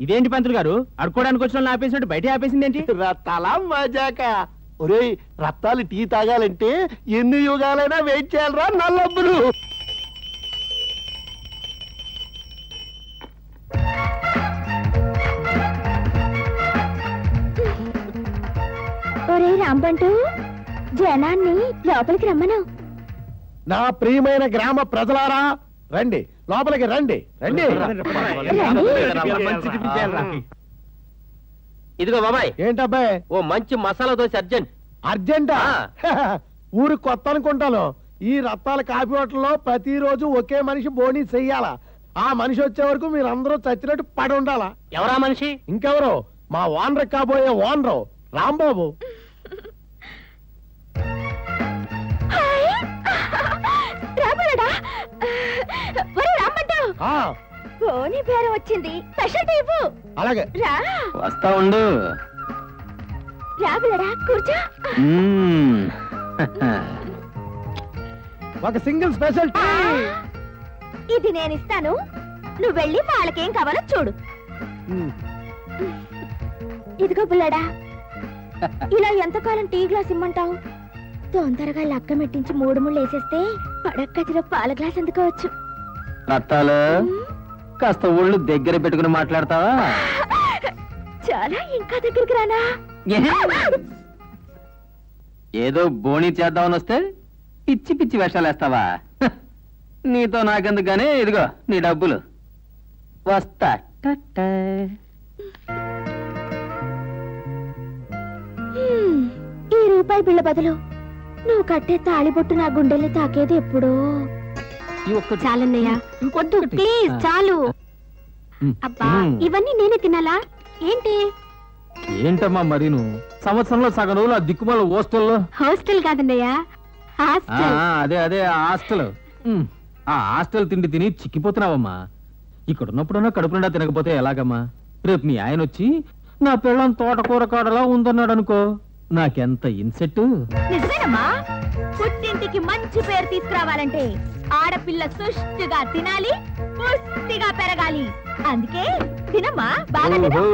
ఇదేంటి పంతులు గారు? అడుకోవడానికి వచ్చిన వాళ్ళు ఆపేసినట్టు బయట ఆపేసింది ఏంటి? రత్తాల మజాక. ఒరేయ్ రత్తాలు టీ తాగాలంటే ఎన్ని యుగాలైనా వెయిట్ చేయాలరా నల్లబ్బులు. ఒరే రాంబంటు జనాన్ని లోపలికి రమ్మను. నా ప్రియమైన గ్రామ ప్రజలారా రండి. లోపలికి రండి రండి. ఇదిగో బాబాయ్ ఏంటబ్బాయ్ ఓ మంచి మసాలా దోశ అర్జెంట్ అర్జెంటా ఆ. ఊరు కొత్త అనుకుంటాను ఈ రత్తాల కాఫీ హోటల్లో ప్రతిరోజు ఒకే మనిషి బోని చెయ్యాలా ఆ మనిషి వచ్చే వరకు మీరందరూ చచ్చినట్టు పడి ఉండాలా ఎవరా మనిషి ఇంకెవరు మా ఓనర్ కాబోయే ఓనరు రాంబాబు రాబోడా పోనీ పేరు వచ్చింది. Special type. అలాగే. రా. వస్తా ఉండు. రాబులడా కూర్చో. ఒక సింగిల్ స్పెషల్ టీ. ఇది నేను ఇస్తాను. నువ్వు వెళ్ళి వాళ్ళకేం కావాలో చూడు. ఇదిగో బుల్లడా. ఇలా ఎంతకాలం టీ గ్లాస్ ఇమ్మంటావు? తొందరగా లక్క మెట్టించి మూడు ముళ్ళు వేసేస్తే పడక్కతిలో పాల గ్లాస్ అందుకోవచ్చు. రత్తాలు కాస్త ఒళ్ళు దగ్గర పెట్టుకుని మాట్లాడతావా? చాలా ఇంకా దగ్గరికి రానా? ఏదో బోణి చేద్దామని వస్తే పిచ్చి పిచ్చి వేషాలు వేస్తావా? నీతో నాకెందుకు గానీ ఇదిగో నీ డబ్బులు. వస్తా. ఈ రూపాయి బిళ్ళ బదులు నువ్వు కట్టే తాళిబొట్టు నా గుండెల్ని తాకేది ఎప్పుడో. చాలన్నయ్య. వద్దు ఇంకొకటి. ప్లీజ్. చాలు. అబ్బా. ఇవన్నీ నేనే తినాలా? ఏంటి? ఏంటమ్మా మరి నువ్వు సంవత్సరంలో సగం రోజులు ఆ దిక్కుమాల హాస్టల్లో? హాస్టల్ కాదన్నయ్య హాస్టల్. అదే అదే హాస్టల్. ఆ హాస్టల్ తిండి తిని చిక్కిపోతున్నావమ్మా. ఇక్కడ ఉన్నప్పుడన్నా కడుపు నిండా తినకపోతే ఎలాగమ్మా? రేపు మీ ఆయన వచ్చి నా పిల్లం తోటకూర కాడలా ఉందన్నాడు అనుకో నాకెంత ఇన్సెట్ నిజమేనమ్మా. పుట్టింటికి మంచి పేరు తీసుకురావాలంటే ఆడపిల్ల సుష్టిగా తినాలి పుష్టిగా పెరగాలి. అందుకే తినమ్మా బాగా తిను.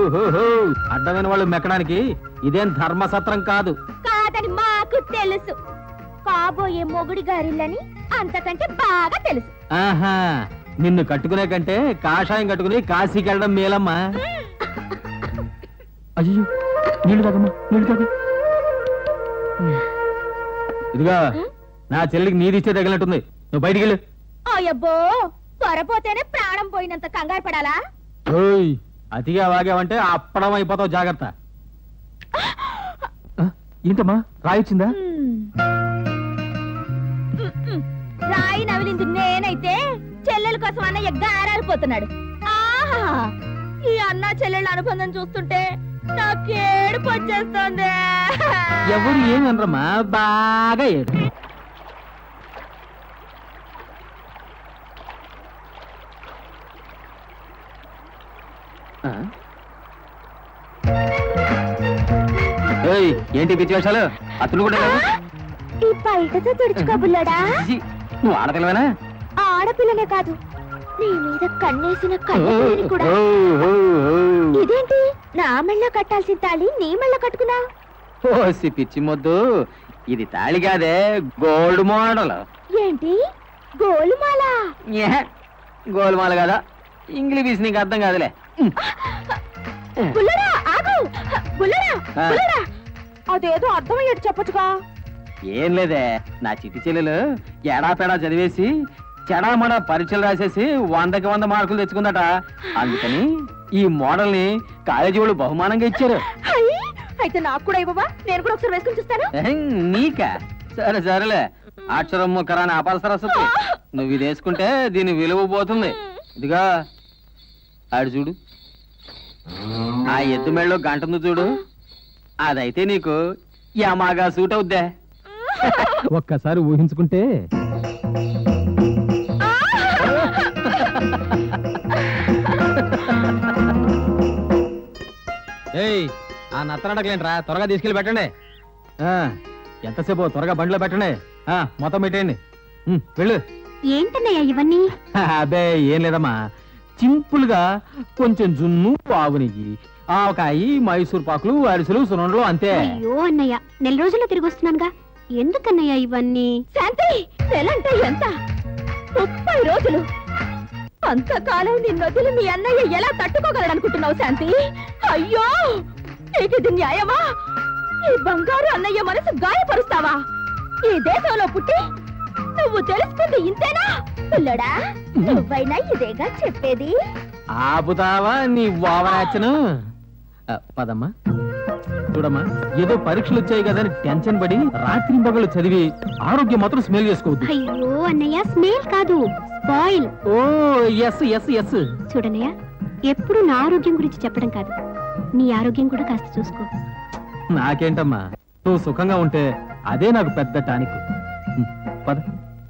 అడ్డమైన వాళ్ళు మెక్కడానికి ఇదేం ధర్మసత్రం కాదు. కాదని మాకు తెలుసు. కాబోయే మొగుడి గారిల్లని అంతకంటే బాగా తెలుసు. ఆహా నిన్ను కట్టుకునే కంటే కాషాయం కట్టుకుని కాశీకి వెళ్ళడం మేలమ్మా. అయ్యో నీళ్ళు తాగమ్మా నీళ్ళు తాగు. ఇదిగా నా చెల్లికి నీది ఇచ్చే తగిలినట్టుంది. నువ్వు బయటికి వెళ్ళు. అయ్యబ్బో త్వరపోతేనే ప్రాణం పోయినంత కంగారు పడాలా? ఓయ్ అతిగా వాగావంటే అప్పడం అయిపోతావు జాగ్రత్త. ఏంటమ్మా రాయొచ్చిందా. రాయి నవిలింది నేనైతే చెల్లెల కోసం అన్నయ్య గారాలిపోతున్నాడు ఆహా! ఈ అన్న చెల్లెళ్ళ అనుబంధం చూస్తుంటే నాకేడుపు వచ్చేస్తుంది. ఎవరు ఏమి అనరమ్మా బాగా ఏడు. ఏంటి పిచ్చి వేషాలు? అతను కూడా? ఈ బయటతో తుడుచుకోబుల్లడా నువ్వు ఆడపిల్లవేనా? ఆడపిల్లనే కాదు నీ మీద కన్నేసిన కన్నెపిల్లని కూడా. ఇదేంటి? నా మెళ్ళ కట్టాల్సిన తాళి నీ మెళ్ళ కట్టుకున్నా? ఓసి పిచ్చి మొద్దు. ఇది తాళి కాదే గోల్డ్ మోడల్. ఏంటి? గోలుమాల? గోల్మాల కదా? ఇంగ్లీష్ నీకు అర్థం కాదులే. అదేదో అర్థమయ్యేది చెప్పొచ్చుగా. ఏం లేదే నా చిట్టి చెల్లెలు ఎడాపెడా చదివేసి చెడామడా పరీక్షలు రాసేసి వందకి వంద మార్కులు తెచ్చుకుందట. అందుకని ఈ మోడల్ని కాలేజీ వాళ్ళు బహుమానంగా ఇచ్చారు. అయితే నాకు కూడా ఇవ్వవా? నేను కూడా ఒకసారి వేసుకుని చూస్తాను. నీకా? సరే సరేలే. అక్షరం ముక్కరాని అపాల సరస్వతి నువ్వు ఇది వేసుకుంటే దీని విలువ పోతుంది. ఇదిగా ఆడు చూడు. ఆ ఎద్దు మెళ్ళలో గంటను చూడు. అదైతే నీకు యమాగా సూట్ అవుద్దే. ఒక్కసారి ఊహించుకుంటే ఏయ్ ఆ నత్తనడకలేంట్రా? త్వరగా తీసుకెళ్ళి పెట్టండి. ఆ, ఎంతసేపు త్వరగా బండిలో పెట్టండి. ఆ, మొత్తం పెట్టేయండి. ఉమ్, వెళ్ళు. ఏంటన్నయ్య ఇవన్నీ? అబ్బే ఏం లేదమ్మా. సింపుల్గా కొంచెం జున్ను ఆవు నెయ్యి ఆవకాయి మైసూర్ పాకులు అరిసెలు సున్నుండలు అంతే. అయ్యో అన్నయ్య నెల రోజుల్లో తిరిగి వస్తున్నానుగా. ఎందుకన్నయ్య ఇవన్నీ? శాంతి నెలంటే ఎంత? ముప్పై రోజులు. అంతకాలం నిన్నొదిలి మీ అన్నయ్య ఎలా తట్టుకోగలడనుకుంటున్నావు శాంతి? అయ్యో! నీకు ఇది న్యాయమా? ఈ బంగారు అన్నయ్య మనసు గాయపరుస్తావా? ఈ దేశంలో పుట్టి నువ్వు తెలుసుకుంది ఇంతేనా పిల్లడా? నువ్వైనా ఇదేగా చెప్పేది? ఆపుతావా నీ వావనాచను పదమ్మా. చూడమ్మా ఏదో పరీక్షలు వచ్చాయి కదా అని టెన్షన్ పడి రాత్రి పగలు చదివి ఆరోగ్యం మాత్రం స్మెల్ చేసుకోవద్దు. అయ్యో అన్నయ్య స్నేల్ కాదు. స్పాయిల్ ఓ ఎస్ ఎస్ ఎస్ చూడన్నయ్య ఎప్పుడు నా ఆరోగ్యం గురించి చెప్పడం కాదు. నీ ఆరోగ్యం కూడా కాస్త చూసుకో. నాకేంటమ్మా? నువ్వు సుఖంగా ఉంటే అదే నాకు పెద్ద టానిక్. పద.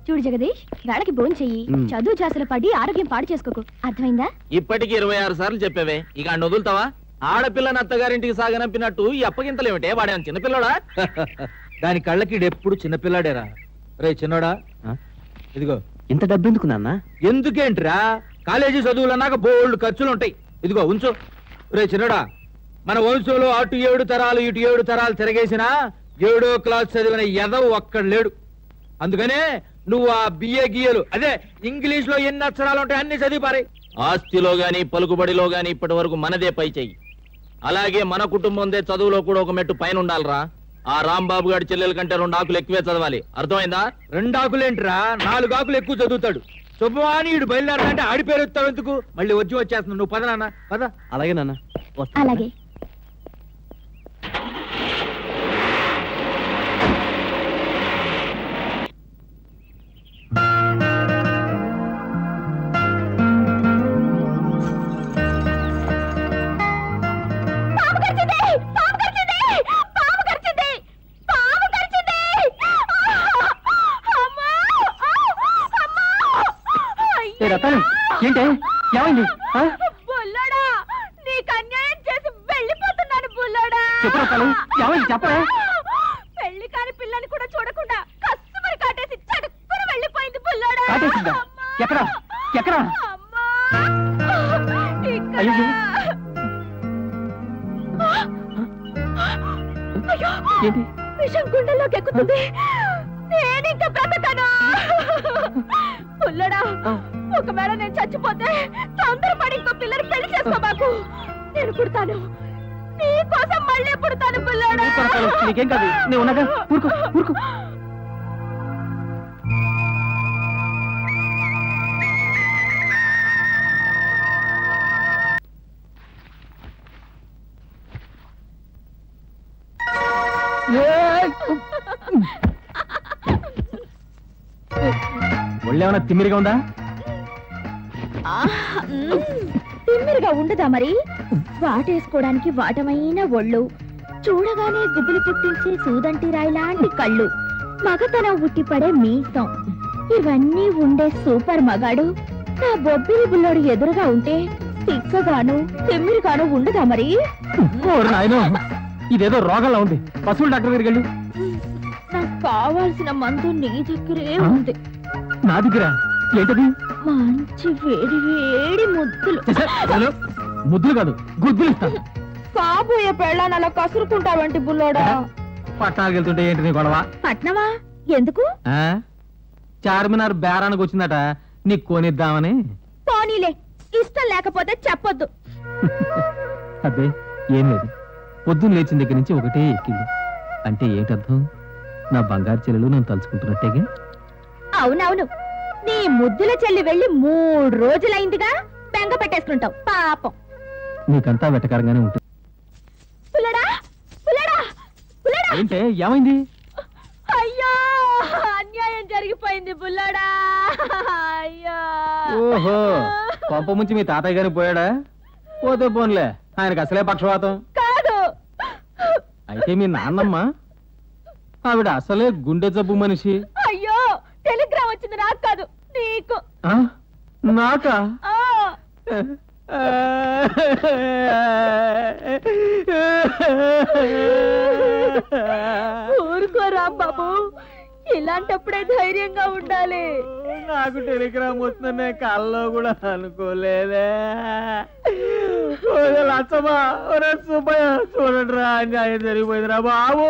చూడు జగదీష్ వేళకి భోజనం చెయ్యి మ్. చదువు చాసలు పడి ఆరోగ్యం పాడు చేసుకోకు. అర్థమైందా? ఇప్పటికి ఇరవై ఆరు సార్లు చెప్పావే. ఇక ఆయన వదులుతావా? ఆడపిల్లని అత్తగారింటికి సాగనంపినట్టు ఈ అప్పగింతలేమిటే? వాడే చిన్నపిల్లడా? దాని కళ్ళకి ఎప్పుడు చిన్నపిల్లాడేరా? రే చిన్నోడా? ఇదిగో. ఇంత డబ్బు ఎందుకు నాన్న? ఎందుకేంట్రా? కాలేజీ చదువులన్నాక బోల్డ్ ఖర్చులు ఉంటాయి ఇదిగో ఉంచు. రే చిన్నోడా మన వంశంలో అటు ఏడు తరాలు ఇటు ఏడు తరాలు తిరగేసినా ఏడో క్లాస్ చదివిన ఎదవు ఒక్కడు లేడు అందుకనే నువ్వు ఆ బిఏ గియలు అదే ఇంగ్లీష్లో ఎన్ని అక్షరాలు ఉంటాయి అన్ని చదివి పారే ఆస్తిలో గాని పలుకుబడిలో గాని ఇప్పటి వరకు మనదే పై చెయ్యి అలాగే మన కుటుంబందే చదువులో కూడా ఒక మెట్టు పైన ఉండాలిరా ఆ రాంబాబు గారి చెల్లెల కంటే రెండు ఆకులు ఎక్కువే చదవాలి. అర్థమైందా? రెండు ఆకులేంట్రా? నాలుగు ఆకులు ఎక్కువ చదువుతాడు. శుభవాణి ఇడు బయలుదేరదంటే ఆడి పేరు ఎందుకు? మళ్ళీ వచ్చి వచ్చేస్తున్నావు నువ్వు పద నాన్న పద. అలాగే నాన్న వస్తా. అలాగే. చెప్పు ఏమైంది చెప్పరా పెళ్ళి కాని పిల్లని కూడా చూడకుండా కస్టమర్ కాటేసి చడుక్కున వెళ్ళిపోయింది బుల్లడా కాటేసిందా? ఎక్కడా? ఎక్కడా? అయ్యో! ఏంటి విషం గుండెల్లోకి ఎక్కుతుంది నేను ఇంకా బ్రతకను పుల్లడా. ఒకవేళ నేను చచ్చిపోతే పుల్లడా నీకేం కాదు. నేను ఉన్నాగా? ఊరుకో ఊరుకో. ఒళ్ళేమన్నా తిమ్మిరిగా ఉందా? తిమ్మిరిగా ఉండదా మరి? వాటేసుకోవడానికి వాటమైన ఒళ్ళు. చూడగానే గుబులు పుట్టించే సూదంటి రాయి లాంటి కళ్ళు. మగతనం ఉట్టిపడే మీసం. ఇవన్నీ ఉండే సూపర్ మగాడు. నా బొబ్బిలి బుల్లోడు ఎదురుగా ఉంటే తిక్కగాను తిమ్మిరిగాను ఉండదా మరి? ఇదేదో రోగంలా ఉంది. పశువుల డాక్టర్ దగ్గరికి వెళ్ళు. నాకు కావాల్సిన మందు నీ దగ్గరే? ఉంది. నా దగ్గర? ఏంటది? మంచి వేడి వేడి ముద్దులు. ముద్దులు కాదు గుద్దులు ఇస్తాను కాబోయే పెళ్ళాన్ని అలా కసురుకుంటావంటి బుల్లోడా? పట్టణాలకు వెళ్తుంటే ఏంటి నీ గొడవ? పట్నమా? ఎందుకు? ఆ? చార్మినార్ బేరానికి వచ్చిందట. నీకు కొనిద్దామని. పోనీలే ఇష్టం లేకపోతే చెప్పొద్దు. అబ్బే ఏం లేదు. పొద్దున్న లేచిన దగ్గర నుంచి ఒకటే ఎక్కింది. అంటే ఏంటర్థం? నా బంగారు చెల్లెలు నేను తలుచుకుంటున్నట్టేగా? అవునవును. నీ ముద్దుల చెల్లి వెళ్ళి మూడు రోజులైందిగా బెంగ పెట్టేసుకుంటావు. పాపం. నీకంతా వెటకారంగానే ఉంటుంది. పుల్లడా? పుల్లడా? పుల్లడా? ఏంటే ఏమైంది? అయ్యో అన్యాయం జరిగిపోయింది బుల్లడా అయ్యో. ఓహో కొంప ముంచి మీ తాతయ్య గారిని పోయాడా? పోతే పోన్లే ఆయనకు అసలే పక్షవాతం. కాదు. అయితే మీ నాన్నమ్మ? ఆవిడ అసలే గుండె జబ్బు మనిషి. అయ్యో టెలిగ్రామ్ వచ్చింది నాకు కాదు నీకు? నాకా? ఊరుకోరా బాబు. ఇలాంటప్పుడే ధైర్యంగా ఉండాలి. నాకు టెలిగ్రామ్ వస్తుందనే కల్లో కూడా అనుకోలేదే. లచ్చమ్మా ఒరే సుబ్బయ్య చూడండి రా అన్యాయం జరిగిపోయిందిరా బాబు.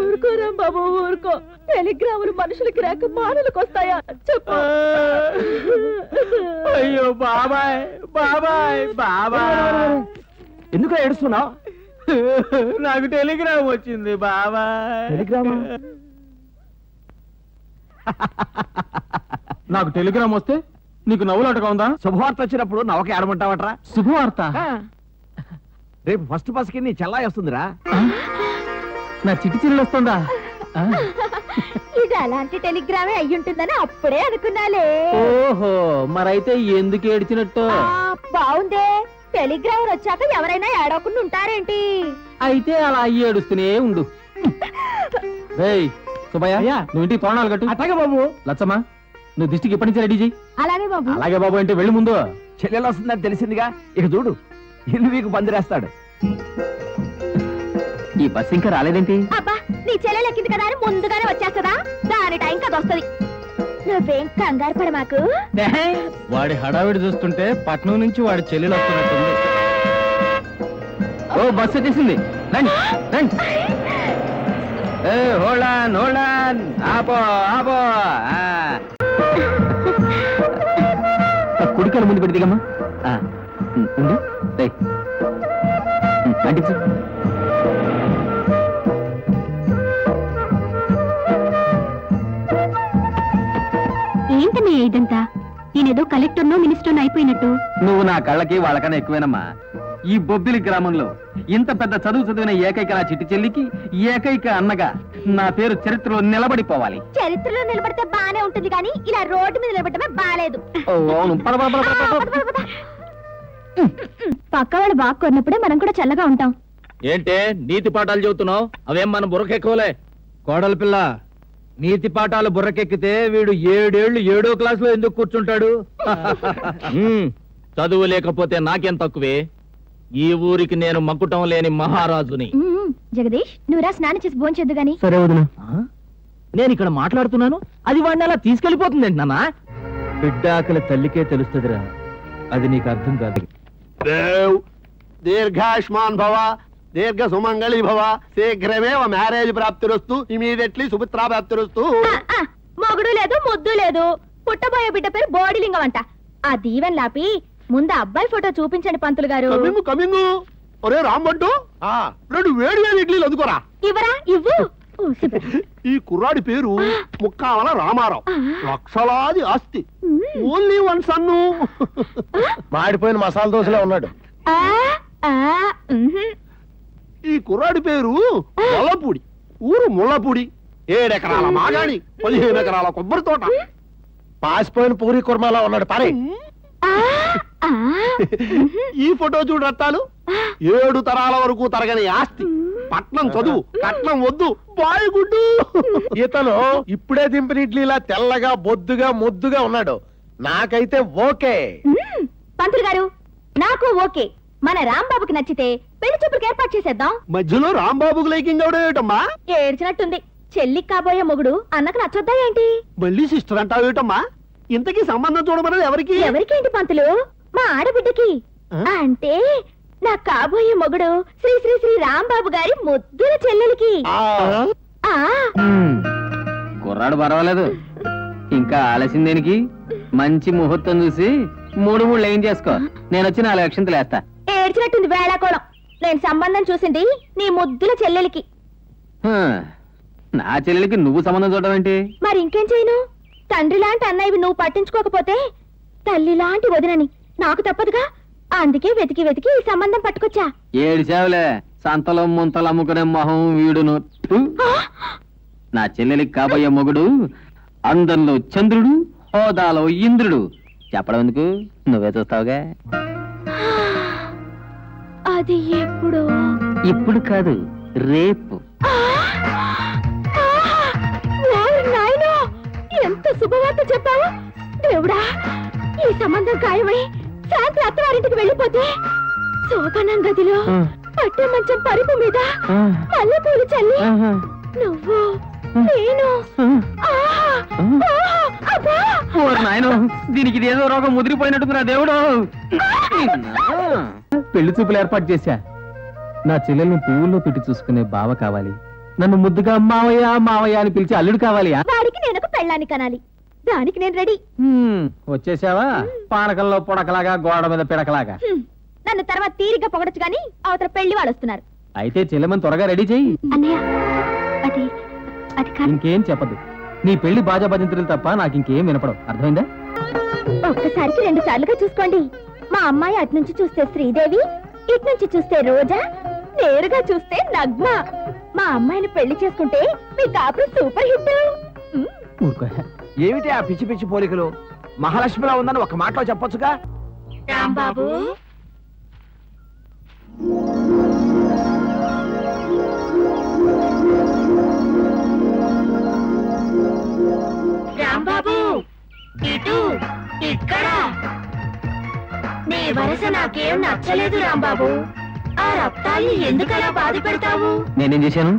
ఊరుకోరా బాబు ఊరుకో. టెలిగ్రాములు మనుషులకి రాక మానలకు వస్తాయా? చెప్పు. అయ్యో బాబాయ్ బాబాయ్ బాబాయ్. ఎందుకు ఏడుస్తున్నావు? నాకు టెలిగ్రామ్ వచ్చింది బాబాయ్. టెలిగ్రామా? నాకు టెలిగ్రామ్ వస్తే నీకు నవ్వులాటగా ఉందా? శుభవార్త వచ్చినప్పుడు నవక ఆడమంటావట్రా శుభవార్త? రేపు ఫస్ట్ బస్కి నీ చెల్లాయి వస్తుందిరా. నా చిట్టి చిల్లు వస్తుందా? ఆ? ఇది అలాంటి టెలిగ్రామే అయ్యుంటుందని అప్పుడే అనుకున్నాలే. ఓహో మరైతే ఎందుకు ఏడ్చినట్టు? ఆ, బావుందే. టెలిగ్రామ్ వచ్చాక ఎవరైనా ఏడవకుండా ఉంటారేంటి? అయితే అలా అయ్యి ఏడుస్తూనే ఉండు. రేయ్ సుబ్బయ్య అయ్యా. నువ్వు ఇంటికి తోరణాలు కట్టు. అట్టగా బాబు. లచ్చమ్మా నువ్వు దిష్టికి ఇప్పటి నుంచి రెడీ చెయ్యి. అలాగే బాబు. అలాగే బాబు అంటే వెళ్ళి ముందు. చెల్లెలు వస్తుందని తెలిసిందిగా? ఇక చూడు ఇల్లు వీకు పందిరేస్తాడు? ఈ బస్ ఇంకా రాలేదేంటి? అబ్బా నీ చెల్లెలు ఎక్కింది కదా అని ముందుగానే వచ్చేస్తుందా? దాని టైం కదా వస్తుంది. నువ్వేం కంగారు పడ మాకు. వాడి హడావిడి చూస్తుంటే పట్నం నుంచి వాడి చెల్లెలు వస్తున్నట్టుంది. ఓ బస్ వచ్చేసింది రండి రండి. ఏ హోళన్ హోళన్ ఆపో ఆపో. ఆ. కుడికాలు ముందు రేయ్. ఉమ్, అంటించు ఏంటన్నయ్య ఇదంతా? నేనేదో కలెక్టర్నో మినిస్టర్నో అయిపోయినట్టు. నువ్వు నా కళ్ళకి వాళ్ళకన్నా ఎక్కువేనమ్మా. ఈ బొబ్బిలి గ్రామంలో ఇంత పెద్ద చదువు చదివిన ఏకైక నా చిట్టి చెల్లికి ఏకైక అన్నగా నా పేరు చరిత్రలో నిలబడిపోవాలి. చరిత్రలో నిలబడితే బానే ఉంటుంది కానీ ఇలా రోడ్డు మీద నిలబడమే బాలేదు. ఓ, అవును. పద, పద, పద, పద, పద. పక్క వాళ్ళు బాగా కొన్నప్పుడే మనం కూడా చల్లగా ఉంటాం. ఏంటే నీతి పాఠాలు చెబుతున్నావు? అవేం మన బుర్రకెక్కవలే? కోడల పిల్ల నీతి పాఠాలు బుర్రకెక్కితే వీడు ఏడేళ్ళు ఏడో క్లాస్లో ఎందుకు కూర్చుంటాడు? చదువు లేకపోతే నాకేం తక్కువే? ఈ ఊరికి నేను మక్కుటం లేని మహారాజుని. జగదీష్ నువ్వురా స్నానం చేసి భోంచొద్దు గాని. సరే వదిన? నేను ఇక్కడ మాట్లాడుతున్నాను అది వాడిని అలా తీసుకెళ్ళిపోతుంది నాన్న బిడ్డ ఆకలి తల్లికే తెలుస్తుందిరా. అది నీకు అర్థం కాదు. దేవ్ దీర్ఘాయుష్మాన్ భవ. దీర్ఘ సుమంగళి భవ శీఘ్రమేవ మ్యారేజ్ ప్రాప్తిరస్తు ఇమీడియట్లీ సుమిత్రా ప్రాప్తిరస్తు మొగుడు లేదు ముద్దు లేదు. పుట్టబోయే బిడ్డ పేరు బోడిలింగం అంట ఆ దీవెన్ లాపి ముందు అబ్బాయి ఫోటో చూపించండి పంతులు గారు. Coming coming. ఒరే రాంబంటు. రెండు వేడి వేడి ఇడ్లీలు అందుకోరా. ఇవ్వరా? ఇవ్వు. ఈ కుర్రాడి పేరు ముక్కావల రామారావు. లక్షలాది ఆస్తి. ఓన్లీ వన్ సన్ను మాడిపోయిన మసాలా దోశలో ఉన్నాడు. కుర్రాడి పేరు మొల్లపూడి. ఊరు ముల్లపూడి. ఏడెకరాల మాగాణి పదిహేను ఎకరాల కొబ్బరి తోట. పాసిపోయిన పూరి కుర్మాలా ఉన్నాడు పరే. ఆ, ఆ, ఈ ఫోటో చూడు రత్తాలు. ఏడు తరాల వరకు తరగని ఆస్తి. పట్నం చదువు కట్నం వద్దు బాయ్ గుడ్డు ఇతను ఇప్పుడే దింపిన ఇడ్లీలా తెల్లగా బొద్దుగా ముద్దుగా ఉన్నాడు. నాకైతే ఓకే. పంతులు గారు నాకు ఓకే. మన రాంబాబుకి నచ్చితే పెళ్ళి చూపులకు ఏర్పాటు చేసేద్దాం. మధ్యలో రాంబాబుకు లైకింగ్ అవడేటమ్మా ఏడ్చినట్టుంది. చెల్లికి కాబోయే మొగుడు అన్నకు నచ్చొద్దా ఏంటి? మళ్ళీ సిస్టర్ అంటావేటమ్మా ఇంతకీ సంబంధం చూడమన్నది ఎవరికి? ఎవరికేంటి పంతులు? మా ఆడబిడ్డకి. ఆ? అంటే నా కాబోయే మొగుడు శ్రీ శ్రీ శ్రీ రాంబాబు గారి ముద్దుల చెల్లెలికి. ఆ, ఆ. కుర్రాడు పర్వాలేదు. ఇంకా ఆలస్యం దేనికి? మంచి ముహూర్తం చూసి మూడు మూడు లైన్ చేసుకో? నేను వచ్చి నాలుగు అక్షంతలు వేస్తా ఏడ్చినట్టుంది వేళాకోళం. నేను సంబంధం చూసింది నీ ముద్దుల చెల్లెలికి. నా చెల్లెలికి నువ్వు సంబంధం చూడడం ఏంటి? మరి ఇంకేం చేయను? తండ్రి లాంటి అన్నయ్యవి నువ్వు పట్టించుకోకపోతే తల్లి లాంటి వదినని నాకు తప్పదుగా? అందుకే వెతికి వెతికి ఈ సంబంధం పట్టుకొచ్చా. ఏడిచావులే సంతలో ముంతలు అమ్ముకునే మొహం వీడును. నా చెల్లెలికి కాబోయే మొగుడు అందంలో చంద్రుడు హోదాలో ఇంద్రుడు. చెప్పడం ఎందుకు? నువ్వే చూస్తావుగా. అది ఎప్పుడు? ఇప్పుడు కాదు రేపు. ఎంత శుభవార్త చెప్పావు? దేవుడా ఈ సంబంధం ఖాయమై శాంతి అత్తవారింటికి వెళ్ళిపోతే శోభనం గదిలో పట్టే మంచం పరుపు మీద మల్లెపూలు చల్లి నువ్వు నేను. నాయనో దీనికి ఇది ఏదో రోగం ముదిరిపోయినట్టుంది నా దేవుడు పెళ్ళి చూపులు ఏర్పాటు చేశా. నా చెల్లెల్ని పువ్వుల్లో పెట్టి చూసుకునే బావ కావాలి. నన్ను ముద్దుగా మావయ్య మావయ్య అని పిలిచి అల్లుడు కావాలి ఆ? వాడికి నేను ఒక పెళ్ళాన్ని కనాలి. దానికి నేను రెడీ. వచ్చేసావా? పానకంలో పొడకలాగా గోడ మీద పిడకలాగా. నన్ను తర్వాత తీరిగ్గా పొగడొచ్చు కానీ అవతల పెళ్ళి వాళ్ళు వస్తున్నారు. అయితే చెల్లెమని త్వరగా రెడీ చెయ్యి. అన్నయ్య అది అది కాదు. ఇంకేం చెప్పదు. నీ పెళ్ళి బాజా భజంత్రులు తప్ప నాకు ఇంకేం వినపడవు. అర్థమైందా? ఒక్కసారికి రెండు సార్లుగా చూసుకోండి. మా అమ్మాయి అటు నుంచి చూస్తే శ్రీదేవి ఇటు నుంచి చూస్తే రోజా నేరుగా చూస్తే నగ్మ మా అమ్మాయిని పెళ్ళి చేసుకుంటే మీ కాపురం సూపర్ హిట్. ఏమిటి ఆ పిచ్చి పిచ్చి పోలికలు? మహాలక్ష్మిలా ఉందని ఒక మాటలో చెప్పొచ్చుగా? రాంబాబు. రాంబాబు ఇటు ఇక్కడ. నీ వరస నాకేం నచ్చలేదు రాంబాబు. ఆ రక్తాల్ని ఎందుకలా బాధ పెడతావు? నేనేం చేశాను?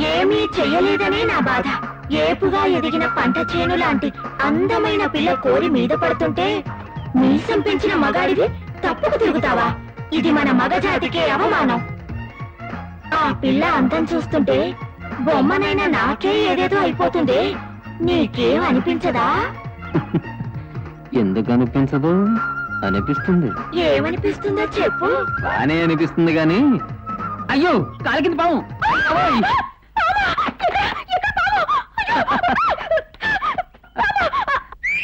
ఏమీ చెయ్యలేదనే నా బాధ. ఏపుగా ఎదిగిన పంట చేను లాంటి అందమైన పిల్ల కోరి మీద పడుతుంటే మీసం పెంచిన మగాడివి తప్పుకు తిరుగుతావా? ఇది మన మగజాతికే అవమానం. ఆ పిల్ల అందం చూస్తుంటే బొమ్మనైనా నాకే ఏదేదో అయిపోతుంది. నీకేం అనిపించదా? ఎందుకు అనిపించదు? అనిపిస్తుంది. ఏమనిపిస్తుందో చెప్పు. బానే అనిపిస్తుంది గాని. అయ్యో కాలి కింద పాము.